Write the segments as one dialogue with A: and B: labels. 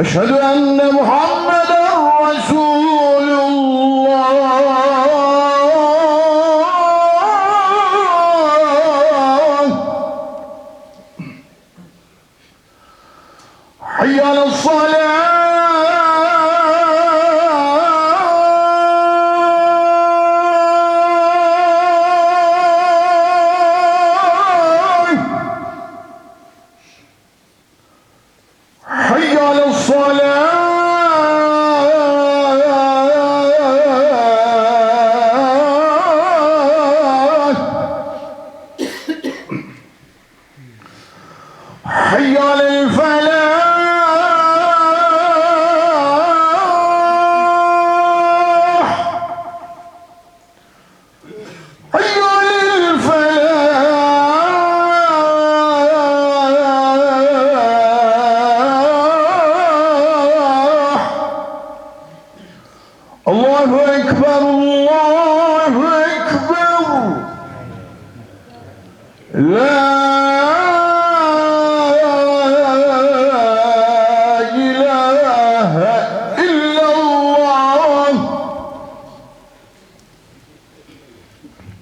A: Eşhedü enne Muhammeden Resulullah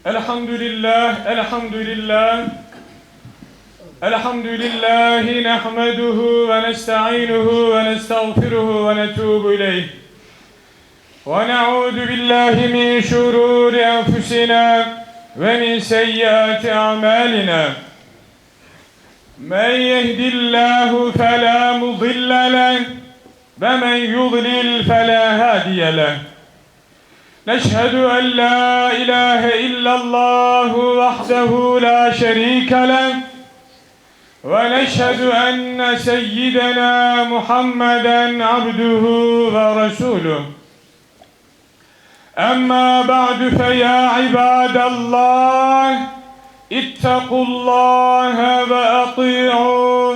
B: الحمد لله الحمد لله. الحمد لله نحمده ونستعينه ونستغفره ونتوب إليه. ونعوذ بالله من شرور أنفسنا ومن سيئات أعمالنا من يهد الله فلا مضل له ومن يضلل فلا هادي له نشهد أن لا إله إلا الله وحده لا شريك له ونشهد أن سيدنا محمدا عبده ورسوله أما بعد فيا عباد الله اتقوا الله وأطيعوا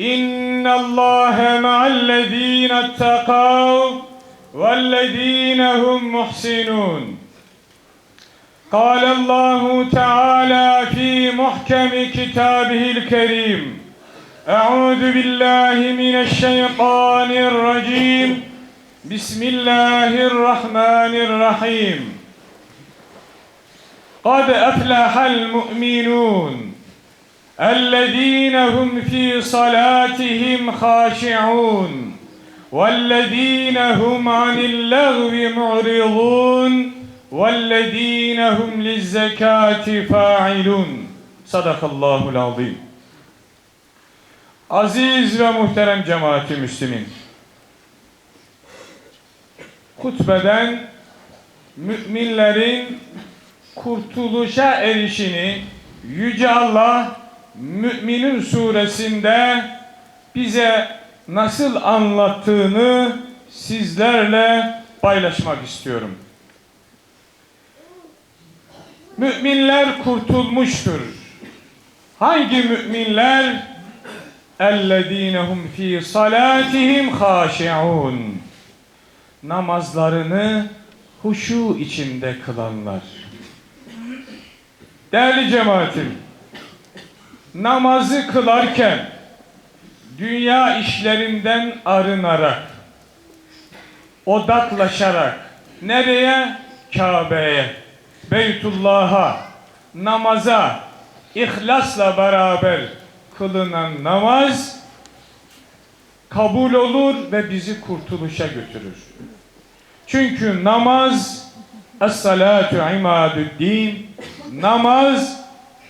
B: إن الله مع الذين اتقوا والذين هم محسنون قال الله تعالى في محكم كتابه الكريم أعوذ بالله من الشيطان الرجيم بسم الله الرحمن الرحيم قد أفلح المؤمنون الذين هم في صلاتهم خاشعون والذين هم عن اللغو معرضون والذين هم للزكاة فاعلون صدق الله العظيم Aziz ve muhterem cemaati Müslümin. Hutbeden müminlerin kurtuluşa erişini Yüce Allah Mü'minun suresinde bize nasıl anlattığını sizlerle paylaşmak istiyorum. Müminler kurtulmuştur. Hangi müminler? Ellezinehum fi salatihim haşiun. Namazlarını huşu içinde kılanlar. Değerli cemaatim, namazı kılarken dünya işlerinden arınarak, odaklaşarak, nereye? Kabe'ye, Beytullah'a, namaza, ihlasla beraber kılınan namaz kabul olur ve bizi kurtuluşa götürür. Çünkü namaz Es-salatu imadüddin Namaz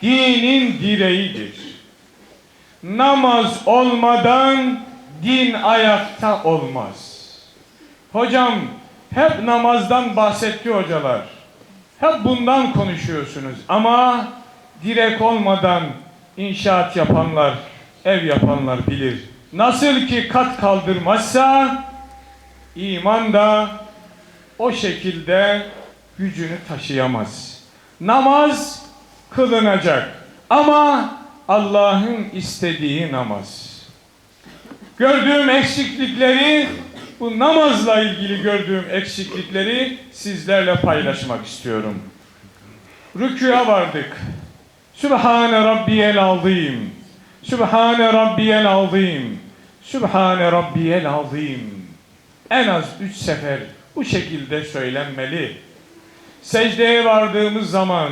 B: dinin direğidir. Namaz olmadan din ayakta olmaz. Hocam hep namazdan bahsetti hocalar. Hep bundan konuşuyorsunuz ama direk olmadan inşaat yapanlar, ev yapanlar bilir. Nasıl ki kat kaldırmazsa iman da o şekilde gücünü taşıyamaz. Namaz kılınacak ama Allah'ın istediği namaz. Gördüğüm eksiklikleri, bu namazla ilgili gördüğüm eksiklikleri sizlerle paylaşmak istiyorum. Rüküye vardık. Sübhane Rabbiyel Azim. Sübhane Rabbiyel Azim. Sübhane Rabbiyel Azim. En az üç sefer bu şekilde söylenmeli. Secdeye vardığımız zaman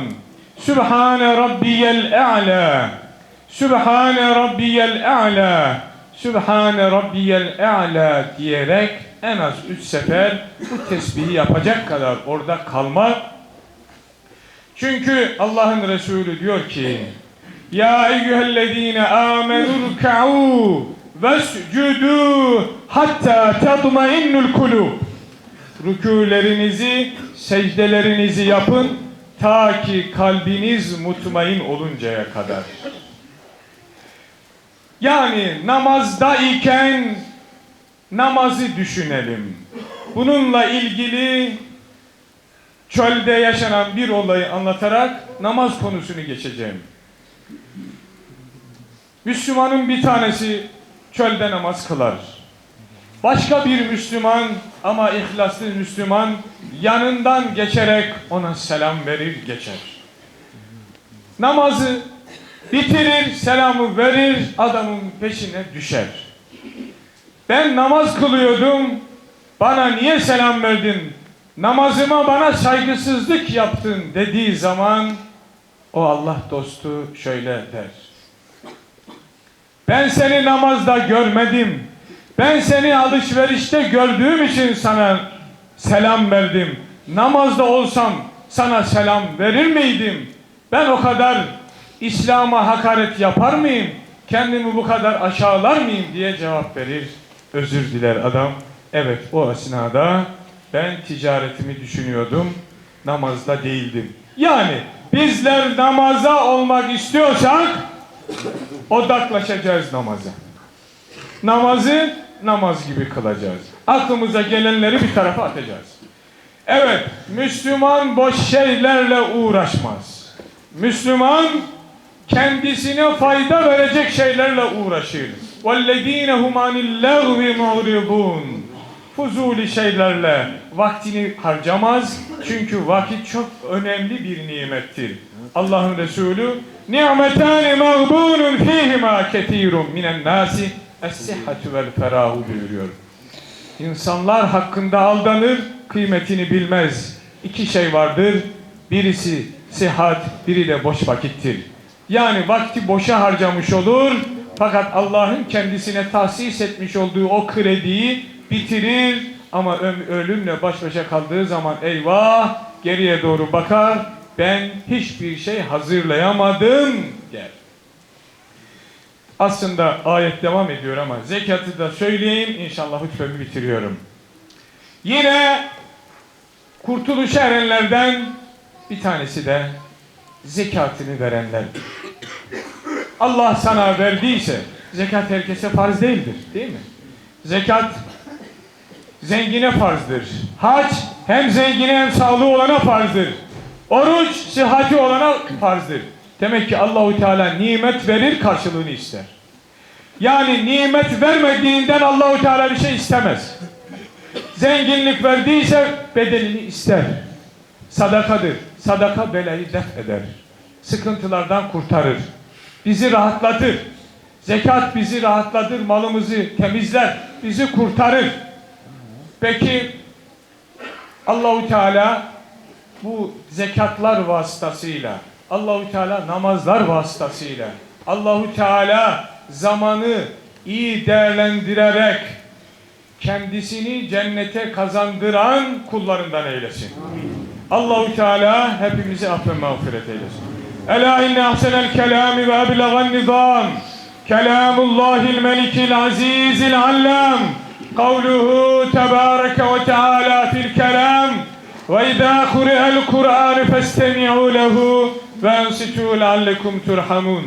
B: Sübhane Rabbiyel A'la. Sübhane Rabbiyel A'la. Sübhane Rabbiyel A'la diyerek en az üç sefer bu tesbihi yapacak kadar orada kalmak çünkü Allah'ın Resulü diyor ki Ya eyyühellezine amenü rük'u vescudu hatta tatmainnul kulub Rükûlerinizi, secdelerinizi yapın ta ki kalbiniz mutmain oluncaya kadar. Yani namazda iken namazı düşünelim. Bununla ilgili çölde yaşanan bir olayı anlatarak namaz konusunu geçeceğim. Müslümanın bir tanesi çölde namaz kılar. Başka bir Müslüman ama ihlaslı Müslüman yanından geçerek ona selam verir geçer. Namazı bitirir, selamı verir, adamın peşine düşer. Ben namaz kılıyordum, bana niye selam verdin, namazıma bana saygısızlık yaptın dediği zaman o Allah dostu şöyle der. Ben seni namazda görmedim. Ben seni alışverişte gördüğüm için sana selam verdim. Namazda olsam sana selam verir miydim? Ben o kadar İslam'a hakaret yapar mıyım? Kendimi bu kadar aşağılar mıyım diye cevap verir. Özür diler adam. Evet o esnada ben ticaretimi düşünüyordum. Namazda değildim. Yani bizler namaza olmak istiyorsak odaklaşacağız namaza. Namazı namaz gibi kılacağız. Aklımıza gelenleri bir tarafa atacağız. Evet, Müslüman boş şeylerle uğraşmaz. Müslüman kendisine fayda verecek şeylerle uğraşır. وَالَّذ۪ينَ هُمْ عَنِ اللَّغْوِ مُعْرِضُونَ Fuzuli şeylerle vaktini harcamaz. Çünkü vakit çok önemli bir nimettir. Allah'ın Resulü ni'metâni mağbûnun fîhimâ ketîrun minen nâsi es-sihhatü vel ferâhu buyuruyor. İnsanlar hakkında aldanır, kıymetini bilmez. İki şey vardır. Birisi sihat, biri de boş vakittir. Yani vakti boşa harcamış olur. Fakat Allah'ın kendisine tahsis etmiş olduğu o krediyi bitirir. Ama ölümle baş başa kaldığı zaman eyvah geriye doğru bakar. Ben hiçbir şey hazırlayamadım der. Aslında ayet devam ediyor ama zekatı da söyleyeyim inşallah hutbemi bitiriyorum. Yine kurtuluşa erenlerden bir tanesi de zekatını verenler. Allah sana verdiyse zekat herkese farz değildir değil mi? Zekat zengine farzdır. Hac hem zengine hem sağlığı olana farzdır. Oruç sıhhati olana farzdır. Demek ki Allahu Teala nimet verir karşılığını ister. Yani nimet vermediğinden Allahu Teala bir şey istemez. Zenginlik verdiyse bedelini ister. Sadakadır. Sadaka belayı def eder. Sıkıntılardan kurtarır. Bizi rahatlatır. Zekat bizi rahatlatır, malımızı temizler, bizi kurtarır. Peki Allahu Teala bu zekatlar vasıtasıyla, Allahu Teala namazlar vasıtasıyla Allahu Teala zamanı iyi değerlendirerek kendisini cennete kazandıran kullarından eylesin. Allahu Teala hepimizi affı mağfiret eylesin. Ela inne ahsenel kelami ve eblegan nizam. Kelamullahil melikil azizil allam. Kavluhu tebareke ve teala fil kelam. Ve izâ kure'el Kur'an festemi'u lehu ve ensitu leallekum turhamun.